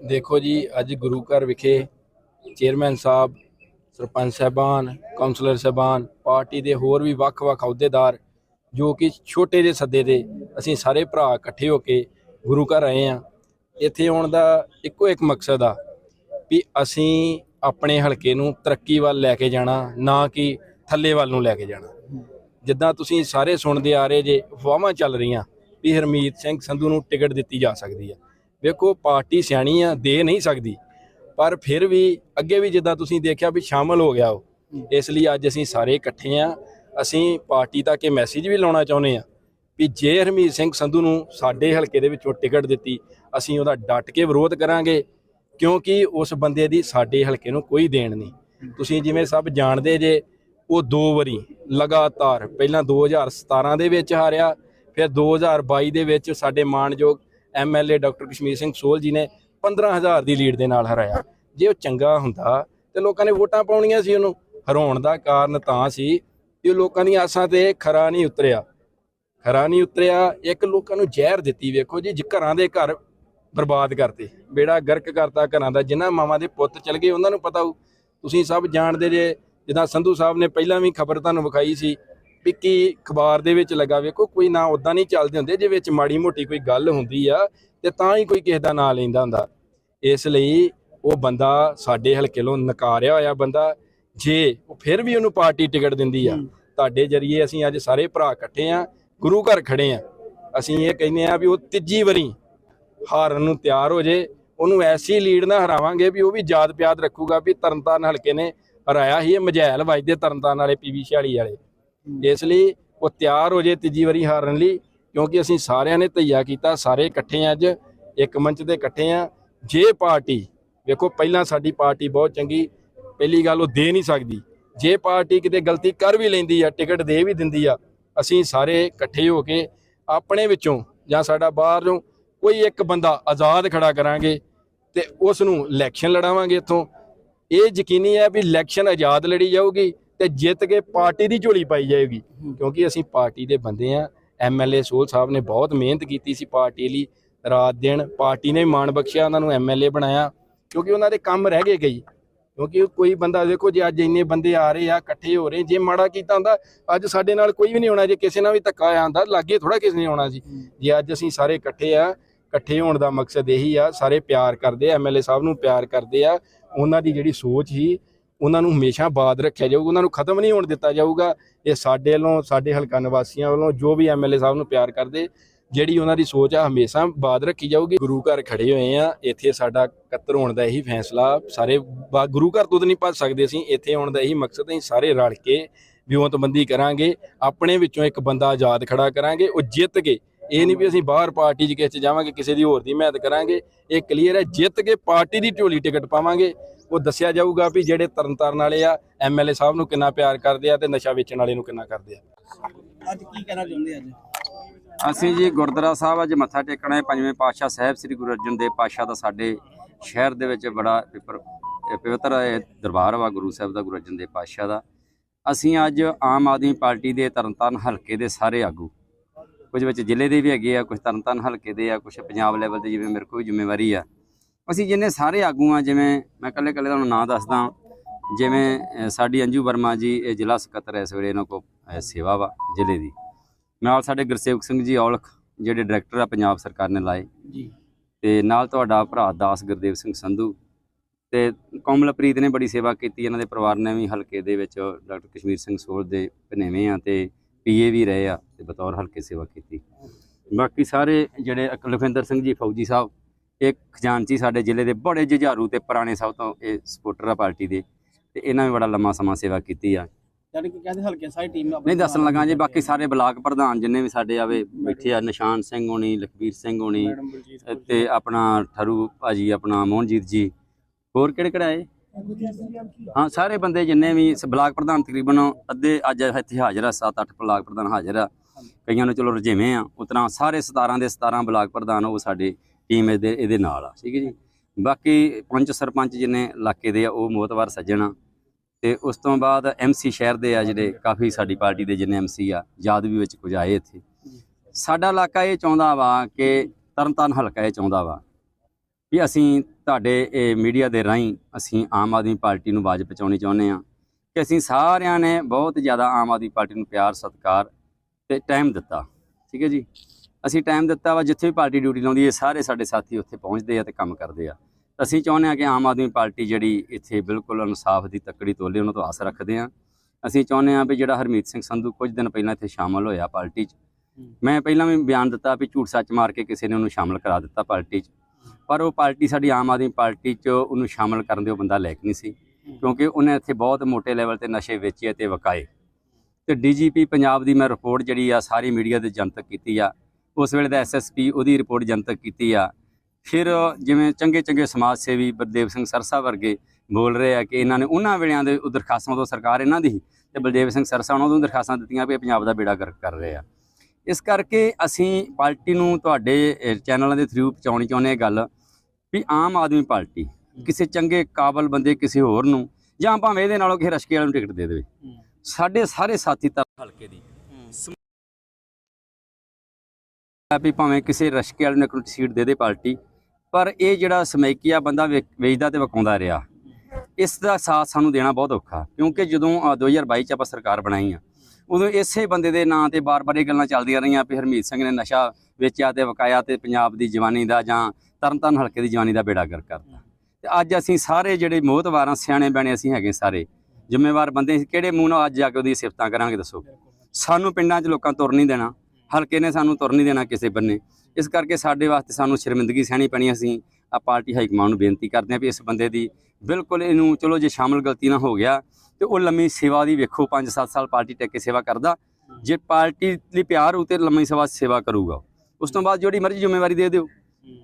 ਦੇਖੋ ਜੀ, ਅੱਜ ਗੁਰੂ ਘਰ ਵਿਖੇ ਚੇਅਰਮੈਨ ਸਾਹਿਬ, ਸਰਪੰਚ ਸਾਹਿਬਾਨ ਕਾਉਂਸਲਰ ਸਾਹਿਬਾਨ, ਪਾਰਟੀ ਦੇ ਹੋਰ ਵੀ ਵੱਖ-ਵੱਖ ਅਹੁਦੇਦਾਰ ਜੋ ਕਿ ਛੋਟੇ ਜਿਹੇ ਸੱਦੇ ਦੇ ਅਸੀਂ ਸਾਰੇ ਭਰਾ ਇਕੱਠੇ ਹੋ ਕੇ ਗੁਰੂ ਘਰ ਆਏ ਆ ਇੱਥੇ ਆਉਣ ਦਾ ਇੱਕੋ ਇੱਕ ਮਕਸਦ ਆ ਵੀ ਅਸੀਂ ਆਪਣੇ ਹਲਕੇ ਨੂੰ ਤਰੱਕੀ ਵੱਲ ਲੈ ਕੇ ਜਾਣਾ, ਨਾ ਕਿ ਥੱਲੇ ਵੱਲ ਨੂੰ ਲੈ ਕੇ ਜਾਣਾ। ਜਿੱਦਾਂ ਤੁਸੀਂ ਸਾਰੇ ਸੁਣਦੇ ਆ ਰਹੇ ਜੇ, ਅਫਵਾਹਾਂ ਚੱਲ ਰਹੀਆਂ ਵੀ ਹਰਮੀਤ ਸਿੰਘ ਸੰਧੂ ਨੂੰ ਟਿਕਟ ਦਿੱਤੀ ਜਾ ਸਕਦੀ ਆ। ਵੇਖੋ, ਪਾਰਟੀ ਸਿਆਣੀ ਆ, ਦੇ ਨਹੀਂ ਸਕਦੀ। ਪਰ ਫਿਰ ਵੀ ਅੱਗੇ ਵੀ ਜਿੱਦਾਂ ਤੁਸੀਂ ਦੇਖਿਆ ਵੀ ਸ਼ਾਮਲ ਹੋ ਗਿਆ ਉਹ, ਇਸ ਲਈ ਅੱਜ ਅਸੀਂ ਸਾਰੇ ਇਕੱਠੇ ਆ। ਅਸੀਂ ਪਾਰਟੀ ਤੱਕ ਇਹ ਮੈਸੇਜ ਵੀ ਲਾਉਣਾ ਚਾਹੁੰਦੇ ਆ ਵੀ ਜੇ ਹਰਮੀਤ ਸਿੰਘ ਸੰਧੂ ਨੂੰ ਸਾਡੇ ਹਲਕੇ ਦੇ ਵਿੱਚੋਂ ਟਿਕਟ ਦਿੱਤੀ, ਅਸੀਂ ਉਹਦਾ ਡਟ ਕੇ ਵਿਰੋਧ ਕਰਾਂਗੇ, ਕਿਉਂਕਿ ਉਸ ਬੰਦੇ ਦੀ ਸਾਡੇ ਹਲਕੇ ਨੂੰ ਕੋਈ ਦੇਣ ਨਹੀਂ। ਤੁਸੀਂ ਜਿਵੇਂ ਸਭ ਜਾਣਦੇ ਜੇ, ਉਹ ਦੋ ਵਾਰੀ ਲਗਾਤਾਰ, ਪਹਿਲਾਂ 2017 ਦੇ ਵਿੱਚ ਹਾਰਿਆ, ਫਿਰ 2022 ਦੇ ਵਿੱਚ ਸਾਡੇ ਮਾਣਯੋਗ ਐਮਐਲਏ ਡਾਕਟਰ ਕਸ਼ਮੀਰ ਸਿੰਘ ਸੋਲ ਜੀ ਨੇ 15000 ਦੀ ਲੀਡ ਦੇ ਨਾਲ ਹਰਾਇਆ। ਜੇ ਉਹ ਚੰਗਾ ਹੁੰਦਾ ਤੇ ਲੋਕਾਂ ਨੇ ਵੋਟਾਂ ਪਾਉਣੀਆਂ ਸੀ ਉਹਨੂੰ। ਹਰਾਉਣ ਦਾ ਕਾਰਨ ਤਾਂ ਸੀ ਕਿ ਉਹ ਲੋਕਾਂ ਦੀਆਂ ਆਸਾਂ ਤੇ ਖਰਾ ਨਹੀਂ ਉਤਰਿਆ। ਖਰਾ ਨਹੀਂ ਉਤਰਿਆ, ਇੱਕ ਲੋਕਾਂ ਨੂੰ ਜ਼ਹਿਰ ਦਿੱਤੀ ਵੇਖੋ ਜੀ ਘਰਾਂ ਦੇ ਘਰ ਬਰਬਾਦ ਕਰਤੇ। ਬੇੜਾ ਗਰਕ ਕਰਤਾ ਘਰਾਂ ਦਾ, ਜਿਨ੍ਹਾਂ ਮਾਵਾਂ ਦੇ ਪੁੱਤ ਚਲ ਗਏ, ਉਹਨਾਂ ਨੂੰ ਪਤਾ ਹੋ ਤੁਸੀਂ ਸਭ ਜਾਣਦੇ ਜੇ, ਜਿੱਦਾਂ ਸੰਧੂ ਸਾਹਿਬ ਨੇ ਪਹਿਲਾਂ ਵੀ ਖਬਰ ਤੁਹਾਨੂੰ ਵਿਖਾਈ ਸੀ ਵੀ ਕੀ ਅਖਬਾਰ ਦੇ ਵਿੱਚ ਲੱਗਾ ਵੇਖੋ ਕੋਈ ਨਾ ਉਦਾਂ ਨਹੀਂ ਚੱਲਦੇ ਹੁੰਦੇ ਜੇ ਵਿੱਚ ਮਾੜੀ ਮੋਟੀ ਕੋਈ ਗੱਲ ਹੁੰਦੀ ਆ ਤੇ ਤਾਂ ਹੀ ਕੋਈ ਕਿਸੇ ਦਾ ਨਾਂ ਲੈਂਦਾ ਹੁੰਦਾ। ਇਸ ਲਈ ਉਹ ਬੰਦਾ ਸਾਡੇ ਹਲਕੇ ਤੋਂ ਨਕਾਰਿਆ ਹੋਇਆ ਬੰਦਾ ਜੇ ਉਹ ਫਿਰ ਵੀ ਉਹਨੂੰ ਪਾਰਟੀ ਟਿਕਟ ਦਿੰਦੀ ਆ। ਤੁਹਾਡੇ ਜਰੀਏ ਅਸੀਂ ਅੱਜ ਸਾਰੇ ਭਰਾ ਇਕੱਠੇ ਆ ਗੁਰੂ ਘਰ ਖੜੇ ਆ। ਅਸੀਂ ਇਹ ਕਹਿੰਦੇ ਆ ਵੀ ਉਹ ਤੀਜੀ ਵਾਰੀ ਹਾਰਨ ਨੂੰ ਤਿਆਰ ਹੋ ਜੇ ਉਹਨੂੰ ਐਸੀ ਲੀਡ ਨਾਲ ਹਰਾਵਾਂਗੇ ਵੀ ਉਹ ਵੀ ਯਾਦ ਪਿਆਦ ਰੱਖੂਗਾ ਵੀ ਤਰਨਤਾਰਨ ਹਲਕੇ ਨੇ ਹਰਾਇਆ ਹੀ ਇਹ ਮਝੈਲ ਵੱਜਦੇ ਤਰਨਤਾਰਨ ਵਾਲੇ ਪੀਵੀ 46 ਵਾਲੇ। ਇਸ ਲਈ ਉਹ ਤਿਆਰ ਹੋ ਜੇ ਤੀਜੀ ਵਾਰੀ ਹਾਰਨ ਲਈ, ਕਿਉਂਕਿ ਅਸੀਂ ਸਾਰਿਆਂ ਨੇ ਤਈਆ ਕੀਤਾ, ਸਾਰੇ ਇਕੱਠੇ ਆ ਅੱਜ, ਇੱਕ ਮੰਚ ਤੇ ਇਕੱਠੇ ਆ। ਜੇ ਪਾਰਟੀ, ਵੇਖੋ ਪਹਿਲਾਂ ਸਾਡੀ ਪਾਰਟੀ ਬਹੁਤ ਚੰਗੀ, ਪਹਿਲੀ ਗੱਲ ਉਹ ਦੇ ਨਹੀਂ ਸਕਦੀ। ਜੇ ਪਾਰਟੀ ਕਿਤੇ ਗਲਤੀ ਕਰ ਵੀ ਲੈਂਦੀ ਆ, ਟਿਕਟ ਦੇ ਵੀ ਦਿੰਦੀ ਆ, ਅਸੀਂ ਸਾਰੇ ਇਕੱਠੇ ਹੋ ਕੇ ਆਪਣੇ ਵਿੱਚੋਂ ਜਾਂ ਸਾਡਾ ਬਾਹਰੋਂ ਕੋਈ ਇੱਕ ਬੰਦਾ ਆਜ਼ਾਦ ਖੜਾ ਕਰਾਂਗੇ ਤੇ ਉਸ ਨੂੰ ਇਲੈਕਸ਼ਨ ਲੜਾਵਾਂਗੇ ਇੱਥੋਂ। ਇਹ ਯਕੀਨੀ ਹੈ ਵੀ ਇਲੈਕਸ਼ਨ ਆਜ਼ਾਦ ਲੜੀ ਜਾਊਗੀ ਤੇ ਜਿੱਤ ਕੇ ਪਾਰਟੀ ਦੀ ਝੋਲੀ ਪਾਈ ਜਾਏਗੀ। ਕਿਉਂਕਿ ਅਸੀਂ ਪਾਰਟੀ ਦੇ ਬੰਦੇ ਆ। ਐਮਐਲਏ ਸੋਲ ਸਾਹਿਬ ਨੇ ਬਹੁਤ ਮਿਹਨਤ ਕੀਤੀ ਸੀ ਪਾਰਟੀ ਲਈ। ਰਾਤ ਦਿਨ ਪਾਰਟੀ ਨੇ ਮਾਣ ਬਖਸ਼ਿਆ ਉਹਨਾਂ ਨੂੰ ਐਮਐਲਏ ਬਣਾਇਆ। ਕਿਉਂਕਿ ਉਹਨਾਂ ਦੇ ਕੰਮ ਰਹਿ ਗਏ ਗਈ ਕਿਉਂਕਿ ਕੋਈ ਬੰਦਾ ਦੇਖੋ ਜੇ ਅੱਜ ਇੰਨੇ ਬੰਦੇ ਆ ਰਹੇ ਆ ਇਕੱਠੇ ਹੋ ਰਹੇ ਜੇ ਮਾੜਾ ਕੀਤਾ ਹੁੰਦਾ ਅੱਜ ਸਾਡੇ ਨਾਲ ਕੋਈ ਵੀ ਨਹੀਂ ਹੋਣਾ ਜੇ ਕਿਸੇ ਨਾਲ ਵੀ ਧੱਕਾ ਆਇਆ ਹੁੰਦਾ ਲਾਗੇ ਥੋੜਾ ਕਿਸੇ ਨੇ ਆਉਣਾ ਸੀ। ਜੇ ਅੱਜ ਅਸੀਂ ਸਾਰੇ ਇਕੱਠੇ ਆ ਇਕੱਠੇ ਹੋਣ ਦਾ ਮਕਸਦ ਇਹੀ ਆ ਸਾਰੇ ਪਿਆਰ ਕਰਦੇ ਐਮਐਲਏ ਸਾਹਿਬ ਨੂੰ ਪਿਆਰ ਕਰਦੇ ਆ ਉਹਨਾਂ ਦੀ ਜਿਹੜੀ ਸੋਚ ਸੀ ਉਹਨਾਂ ਨੂੰ ਹਮੇਸ਼ਾ ਬਾਦ ਰੱਖਿਆ ਜਾਊਗਾ, ਉਹਨਾਂ ਨੂੰ ਖਤਮ ਨਹੀਂ ਹੋਣ ਦਿੱਤਾ ਜਾਊਗਾ। ਇਹ ਸਾਡੇ ਵੱਲੋਂ, ਸਾਡੇ ਹਲਕਾ ਨਿਵਾਸੀਆਂ ਵੱਲੋਂ, ਜੋ ਵੀ ਐਮਐਲਏ ਸਾਹਿਬ ਨੂੰ ਪਿਆਰ ਕਰਦੇ, ਜਿਹੜੀ ਉਹਨਾਂ ਦੀ ਸੋਚ ਆ, ਹਮੇਸ਼ਾ ਬਾਦ ਰੱਖੀ ਜਾਊਗੀ। ਗੁਰੂ ਘਰ ਖੜੇ ਹੋਏ ਆ, ਇੱਥੇ ਸਾਡਾ ਇਕੱਤਰ ਹੋਣ ਦਾ ਇਹੀ ਫੈਸਲਾ, ਸਾਰੇ ਗੁਰੂ ਘਰ ਤੋਂ ਤਾਂ ਨਹੀਂ ਭੱਜ ਸਕਦੇ ਅਸੀਂ, ਇੱਥੇ ਆਉਣ ਦਾ ਇਹੀ ਮਕਸਦ ਹੈ ਅਸੀਂ ਸਾਰੇ ਰਲ ਕੇ ਵਿਉਂਤਬੰਦੀ ਕਰਾਂਗੇ, ਆਪਣੇ ਵਿੱਚੋਂ ਇੱਕ ਬੰਦਾ ਆਜ਼ਾਦ ਖੜਾ ਕਰਾਂਗੇ, ਉਹ ਜਿੱਤ ਕੇ ਇਹ ਨਹੀਂ ਵੀ ਅਸੀਂ ਬਾਹਰ ਪਾਰਟੀ 'ਚ ਕਿਸੇ 'ਚ ਜਾਵਾਂਗੇ ਕਿਸੇ ਦੀ ਹੋਰ ਦੀ ਮਿਹਨਤ ਕਰਾਂਗੇ। ਇਹ ਕਲੀਅਰ ਹੈ ਜਿੱਤ ਕੇ ਪਾਰਟੀ ਦੀ ਢੋਲੀ ਟਿਕਟ ਪਾਵਾਂਗੇ। ਉਹ ਦੱਸਿਆ ਜਾਊਗਾ ਵੀ ਜਿਹੜੇ ਤਰਨਤਾਰਨ ਵਾਲੇ ਆ ਐਮਐਲਏ ਸਾਹਿਬ ਨੂੰ ਕਿੰਨਾ ਪਿਆਰ ਕਰਦੇ ਆ ਤੇ ਨਸ਼ਾ ਵੇਚਣ ਵਾਲੇ ਨੂੰ ਕਿੰਨਾ ਕਰਦੇ ਆ। ਅੱਜ ਕੀ ਕਹਿਣਾ ਚਾਹੁੰਦੇ ਅੱਜ ਅਸੀਂ ਜੀ ਗੁਰਦੁਆਰਾ ਸਾਹਿਬ ਅੱਜ ਮੱਥਾ ਟੇਕਣਾ ਹੈ। ਪੰਜਵੇਂ ਪਾਤਸ਼ਾਹ ਸਾਹਿਬ ਸ੍ਰੀ ਗੁਰੂ ਅਰਜਨ ਦੇਵ ਪਾਤਸ਼ਾਹ ਦਾ ਸਾਡੇ ਸ਼ਹਿਰ ਦੇ ਵਿੱਚ ਬੜਾ ਪਵਿੱਤਰ ਦਰਬਾਰ ਵਾ ਗੁਰੂ ਸਾਹਿਬ ਦਾ ਗੁਰੂ ਅਰਜਨ ਦੇਵ ਪਾਤਸ਼ਾਹ ਦਾ। ਅਸੀਂ ਅੱਜ ਆਮ ਆਦਮੀ ਪਾਰਟੀ ਦੇ ਤਰਨਤਾਰਨ ਹਲਕੇ ਦੇ ਸਾਰੇ ਆਗੂ ਕੁਝ ਵਿੱਚ ਜ਼ਿਲ੍ਹੇ ਦੇ ਵੀ ਹੈਗੇ ਆ ਕੁਝ ਤਰਨਤਾਰਨ ਹਲਕੇ ਦੇ ਆ ਕੁਝ ਪੰਜਾਬ ਲੈਵਲ ਤੇ ਜਿਵੇਂ ਮੇਰੇ ਕੋਲ ਜ਼ਿੰਮੇਵਾਰੀ ਆ। ਅਸੀਂ ਜਿੰਨੇ ਸਾਰੇ ਆਗੂ ਆ ਜਿਵੇਂ ਮੈਂ ਕੱਲੇ ਕੱਲੇ ਤੁਹਾਨੂੰ ਨਾਂ ਦੱਸਦਾ ਜਿਵੇਂ ਸਾਡੀ ਅੰਜੂ ਵਰਮਾ ਜੀ ਇਹ ਜ਼ਿਲ੍ਹਾ ਸਕੱਤਰ ਇਸ ਵੇਲੇ ਇਹਨਾਂ ਕੋ ਸੇਵਾ ਵਾ ਜ਼ਿਲ੍ਹੇ ਦੀ। ਨਾਲ ਸਾਡੇ ਗੁਰਸੇਵਕ ਸਿੰਘ ਜੀ ਔਲਖ ਜਿਹੜੇ ਡਾਇਰੈਕਟਰ ਆ ਪੰਜਾਬ ਸਰਕਾਰ ਨੇ ਲਾਏ। ਜੀ। ਤੇ ਨਾਲ ਤੁਹਾਡਾ ਭਰਾ ਦਾਸ ਗੁਰਦੇਵ ਸਿੰਘ ਸੰਧੂ। ਤੇ ਕੋਮਲਪ੍ਰੀਤ ਨੇ ਬੜੀ ਸੇਵਾ ਕੀਤੀ ਇਹਨਾਂ ਦੇ ਪਰਿਵਾਰ ਨੇ ਵੀ ਹਲਕੇ ਦੇ ਵਿੱਚ ਡਾਕਟਰ ਕਸ਼ਮੀਰ ਸਿੰਘ ਸੋਲ ਦੇ ਭਨੇਵੇਂ ਆ ਤੇ ਪੀਏ ਵੀ ਰਹੇ ਆ ਤੇ ਬਤੌਰ ਹਲਕੇ ਸੇਵਾ ਕੀਤੀ। ਬਾਕੀ ਸਾਰੇ ਜਿਹੜੇ ਲਖਵਿੰਦਰ ਸਿੰਘ ਜੀ ਫੌਜੀ ਸਾਹਿਬ ਇੱਕ ਖਜ਼ਾਨਚੀ ਸਾਡੇ ਜ਼ਿਲ੍ਹੇ ਦੇ ਬੜੇ ਜੁਝਾਰੂ ਤੇ ਪੁਰਾਣੇ ਸਭ ਤੋਂ ਇਹ ਸਪੋਰਟਰ ਆ ਪਾਰਟੀ ਦੇ ਤੇ ਇਹਨਾਂ ਵੀ ਬੜਾ ਲੰਮਾ ਸਮਾਂ ਸੇਵਾ ਕੀਤੀ ਆ। ਯਾਨੀ ਕਿ ਕਹਿੰਦੇ ਹਲਕੇ ਸਾਰੀ ਟੀਮ ਨਹੀਂ ਦੱਸਣ ਲੱਗਾ ਜੀ ਬਾਕੀ ਸਾਰੇ ਬਲਾਕ ਪ੍ਰਧਾਨ ਜਿੰਨੇ ਵੀ ਸਾਡੇ ਆਵੇ ਬੈਠੇ ਆ ਨਿਸ਼ਾਨ ਸਿੰਘ ਹੋਣੀ ਲਖਬੀਰ ਸਿੰਘ ਹੋਣੀ ਤੇ ਆਪਣਾ ਠਰੂ ਭਾਜੀ ਆਪਣਾ ਮੋਹਨਜੀਤ ਜੀ। ਹੋਰ ਕਿਹੜੇ ਕਿਹੜੇ ਆਏ? ਹਾਂ, ਸਾਰੇ ਬੰਦੇ ਜਿੰਨੇ ਵੀ ਸ- ਬਲਾਕ ਪ੍ਰਧਾਨ ਤਕਰੀਬਨ ਅੱਧੇ ਅੱਜ ਇੱਥੇ ਹਾਜ਼ਰ ਆ 7-8 ਬਲਾਕ ਪ੍ਰਧਾਨ ਹਾਜ਼ਰ ਆ। ਕਈਆਂ ਨੂੰ ਚਲੋ ਰਜੇਵੇਂ ਆ ਉਤਨਾ ਸਾਰੇ 17 ਦੇ 17 ਬਲਾਕ ਪ੍ਰਧਾਨ ਉਹ ਸਾਡੀ ਟੀਮ ਇਹਦੇ ਇਹਦੇ ਨਾਲ ਆ, ਠੀਕ ਹੈ ਜੀ? ਬਾਕੀ ਪੰਚ ਸਰਪੰਚ ਜਿੰਨੇ ਇਲਾਕੇ ਦੇ ਆ, ਉਹ ਮੋਤਵਾਰ ਸੱਜਣ ਆ। ਤੇ ਉਸ ਤੋਂ ਬਾਅਦ ਐਮਸੀ ਸ਼ਹਿਰ ਦੇ ਆ ਜਿਹੜੇ ਕਾਫੀ ਸਾਡੀ ਪਾਰਟੀ ਦੇ ਜਿੰਨੇ ਐਮਸੀ ਆ, ਯਾਦ ਵੀ ਵਿੱਚ ਕੁਝ ਆਏ ਇੱਥੇ। ਸਾਡਾ ਇਲਾਕਾ ਇਹ ਚਾਹੁੰਦਾ ਵਾ ਕਿ ਤਰਨਤਾਰਨ ਹਲਕਾ ਇਹ ਚਾਹੁੰਦਾ ਵਾ ਵੀ ਅਸੀਂ ਤੁਹਾਡੇ ਇਹ ਮੀਡੀਆ ਦੇ ਰਾਹੀਂ ਅਸੀਂ ਆਮ ਆਦਮੀ ਪਾਰਟੀ ਨੂੰ ਆਵਾਜ਼ ਪਹੁੰਚਾਉਣੀ ਚਾਹੁੰਦੇ ਹਾਂ ਕਿ ਅਸੀਂ ਸਾਰਿਆਂ ਨੇ ਬਹੁਤ ਜ਼ਿਆਦਾ ਆਮ ਆਦਮੀ ਪਾਰਟੀ ਨੂੰ ਪਿਆਰ ਸਤਿਕਾਰ ਤੇ ਟਾਈਮ ਦਿੱਤਾ। ਠੀਕ ਹੈ ਜੀ? ਅਸੀਂ ਟਾਈਮ ਦਿੱਤਾ ਵਾ ਜਿੱਥੇ ਵੀ ਪਾਰਟੀ ਡਿਊਟੀ ਲਾਉਂਦੀ ਹੈ ਸਾਰੇ ਸਾਡੇ ਸਾਥੀ ਉੱਥੇ ਪਹੁੰਚਦੇ ਆ ਤੇ ਕੰਮ ਕਰਦੇ ਆ। ਅਸੀਂ ਚਾਹੁੰਦੇ ਹਾਂ ਕਿ ਆਮ ਆਦਮੀ ਪਾਰਟੀ ਜਿਹੜੀ ਇੱਥੇ ਬਿਲਕੁਲ ਇਨਸਾਫ ਦੀ ਤੱਕੜੀ ਤੋਲੇ ਉਹਨਾਂ ਤੋਂ ਆਸ ਰੱਖਦੇ ਹਾਂ। ਅਸੀਂ ਚਾਹੁੰਦੇ ਹਾਂ ਵੀ ਜਿਹੜਾ ਹਰਮੀਤ ਸਿੰਘ ਸੰਧੂ ਕੁਝ ਦਿਨ ਪਹਿਲਾਂ ਇੱਥੇ ਸ਼ਾਮਲ ਹੋਇਆ ਪਾਰਟੀ 'ਚ। ਮੈਂ ਪਹਿਲਾਂ ਵੀ ਬਿਆਨ ਦਿੱਤਾ ਵੀ ਝੂਠ ਸੱਚ ਮਾਰ ਕੇ ਕਿਸੇ ਨੇ ਉਹਨੂੰ ਸ਼ਾਮਲ ਕਰਾ ਦਿੱਤਾ ਪਾਰਟੀ 'ਚ। ਪਰ ਉਹ ਪਾਰਟੀ ਸਾਡੀ ਆਮ ਆਦਮੀ ਪਾਰਟੀ 'ਚ ਉਹਨੂੰ ਸ਼ਾਮਲ ਕਰਨ ਦੇ ਉਹ ਬੰਦਾ ਲਾਇਕ ਨਹੀਂ ਸੀ। ਕਿਉਂਕਿ ਉਹਨੇ ਇੱਥੇ ਬਹੁਤ ਮੋਟੇ ਲੈਵਲ ਤੇ ਨਸ਼ੇ ਵੇਚੇ ਤੇ ਵਕਾਏ। ਤੇ ਡੀਜੀਪੀ ਪੰਜਾਬ ਦੀ ਮੈਂ ਰਿਪੋਰਟ ਜਿਹੜੀ ਆ ਸਾਰੀ ਮੀਡੀਆ ਦੇ ਜਨਤਕ ਕੀਤੀ ਆ। ਉਸ ਵੇਲੇ ਦਾ ਐਸਐਸਪੀ ਉਹਦੀ ਰਿਪੋਰਟ ਜਨਤਕ ਕੀਤੀ ਆ। ਫਿਰ ਜਿਵੇਂ ਚੰਗੇ ਚੰਗੇ ਸਮਾਜ ਸੇਵੀ ਬਲਦੇਵ ਸਿੰਘ ਸਰਸਾ ਵਰਗੇ ਬੋਲ ਰਹੇ ਆ ਕਿ ਇਹਨਾਂ ਨੇ ਉਹਨਾਂ ਵੇਲਿਆਂ ਦੇ ਦਰਖਾਸਤਾਂ ਤੋਂ ਸਰਕਾਰ ਇਹਨਾਂ ਦੀ ਸੀ। ਤੇ ਬਲਦੇਵ ਸਿੰਘ ਸਰਸਾ ਉਹਨਾਂ ਨੂੰ ਦਰਖਾਸਤਾਂ ਦਿੱਤੀਆਂ ਵੀ ਇਹ ਪੰਜਾਬ ਦਾ ਬੇੜਾ ਗਰਕ ਕਰ ਰਹੇ ਆ। ਇਸ ਕਰਕੇ ਅਸੀਂ ਪਾਰਟੀ ਨੂੰ ਤੁਹਾਡੇ ਚੈਨਲਾਂ ਦੇ ਥਰੂ ਪਹੁੰਚਾਉਣੀ ਚਾਹੁੰਦੇ ਹਾਂ ਗੱਲ ਵੀ ਆਮ ਆਦਮੀ ਪਾਰਟੀ ਕਿਸੇ ਚੰਗੇ ਕਾਬਲ ਬੰਦੇ ਕਿਸੇ ਹੋਰ ਨੂੰ ਜਾਂ ਭਾਵੇਂ ਇਹਦੇ ਨਾਲੋਂ ਕਿਸੇ ਰਸ਼ਕੇ ਵਾਲੇ ਨੂੰ ਟਿਕਟ ਦੇ ਦੇਵੇ। ਸਾਡੇ ਸਾਰੇ ਸਾਥੀ ਤਾਂ ਹਲਕੇ ਦੀ। ਵੀ ਭਾਵੇਂ ਕਿਸੇ ਰਸ਼ਕੇ ਵਾਲੇ ਨੂੰ ਇੱਕ ਸੀਟ ਦੇ ਦੇ ਪਾਰਟੀ ਪਰ ਇਹ ਜਿਹੜਾ ਸਮੈਕੀਆ ਬੰਦਾ ਵੇਚ- ਵੇਚਦਾ ਤੇ ਵਕਾਉਂਦਾ ਰਿਹਾ ਇਸ ਦਾ ਸਾਥ ਸਾਨੂੰ ਦੇਣਾ ਬਹੁਤ ਔਖਾ ਕਿਉਂਕਿ ਜਦੋਂ ਅ, 2022 ਚ ਆਪਾਂ ਸਰਕਾਰ ਬਣਾਈ ਆ ਉਦੋਂ ਇਸੇ ਬੰਦੇ ਦੇ ਨਾਂ ਤੇ ਬਾਰ-ਬਾਰ ਇਹ ਗੱਲਾਂ ਚੱਲਦੀਆਂ ਰਹੀਆਂ ਵੀ ਹਰਮੀਤ ਸਿੰਘ ਨੇ ਨਸ਼ਾ ਵੇਚਿਆ ਤੇ ਵਕਾਇਆ ਤੇ ਪੰਜਾਬ ਦੀ ਜਵਾਨੀ ਦਾ ਜਾਂ ਤਰਨਤਾਰਨ ਹਲਕੇ ਦੀ ਜਵਾਨੀ ਦਾ ਬੇੜਾ ਗਰਕ ਕਰਤਾ। ਤੇ ਅੱਜ ਅਸੀਂ ਸਾਰੇ ਜਿਹੜੇ ਮੋਹਤਵਾਰਾਂ ਸਿਆਣੇ ਬਣੇ ਅਸੀਂ ਹੈਗੇ ਸਾਰੇ, ਜ਼ਿੰਮੇਵਾਰ ਬੰਦੇ ਕਿਹੜੇ ਮੂੰਹ ਨਾਲ ਅੱਜ ਜਾ ਕੇ ਉਹਦੀ ਸਿਫਤਾਂ ਕਰਾਂਗੇ ਦੱਸੋ? ਸਾਨੂੰ ਪਿੰਡਾਂ 'ਚ ਲੋਕਾਂ ਤੁਰ ਨਹੀਂ ਦੇਣਾ, ਹਲਕੇ ਨੇ ਸਾਨੂੰ ਤੁਰ ਨਹੀਂ ਦੇਣਾ ਕਿਸੇ ਬੰਨੇ। ਇਸ ਕਰਕੇ ਸਾਡੇ ਵਾਸਤੇ ਸਾਨੂੰ ਸ਼ਰਮਿੰਦਗੀ ਸਹਿਣੀ ਪੈਣੀ ਅਸੀਂ। ਆ ਪਾਰਟੀ ਹਾਈ ਕਮਾਂਡ ਨੂੰ ਬੇਨਤੀ ਕਰਦੇ ਹਾਂ ਵੀ ਇਸ ਬੰਦੇ ਦੀ ਬਿਲਕੁਲ ਇਹਨੂੰ ਚਲੋ ਜੇ ਸ਼ਾਮਲ ਗਲਤੀ ਨਾ ਹੋ ਗਿਆ, ਤੇ ਉਹ ਲੰਮੀ ਸੇਵਾ ਦੀ ਵੇਖੋ 5-7 ਸਾਲ ਪਾਰਟੀ ਟੱਕ ਕੇ ਸੇਵਾ ਕਰਦਾ। ਜੇ ਪਾਰਟੀ ਲਈ ਪਿਆਰ ਹੋ ਤੇ ਲੰਮੀ ਸੇਵਾ ਸੇਵਾ ਕਰੂਗਾ ਉਸ ਤੋਂ ਬਾਅਦ ਜਿਹੜੀ ਮਰਜ਼ੀ ਜ਼ਿੰਮੇਵਾਰੀ ਦੇ ਦਿਓ।